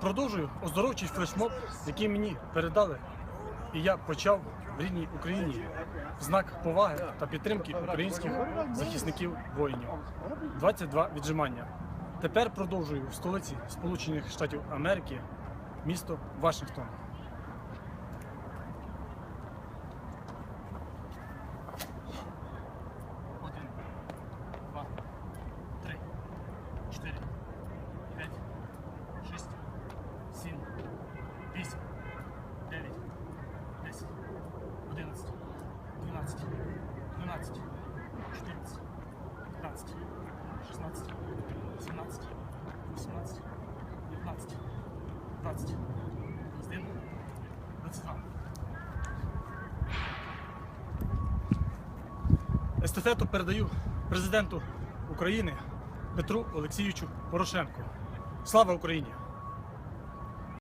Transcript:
Продовжую оздоровчий флешмоб, який мені передали, і я почав в рідній Україні в знак поваги та підтримки українських захисників воїнів. 22 віджимання. Тепер продовжую в столиці Сполучених Штатів Америки, місто Вашингтон. 15, 16, 17, 18, 19, 20, 21, 22. Естафету передаю президенту України Петру Олексійовичу Порошенку. Слава Україні!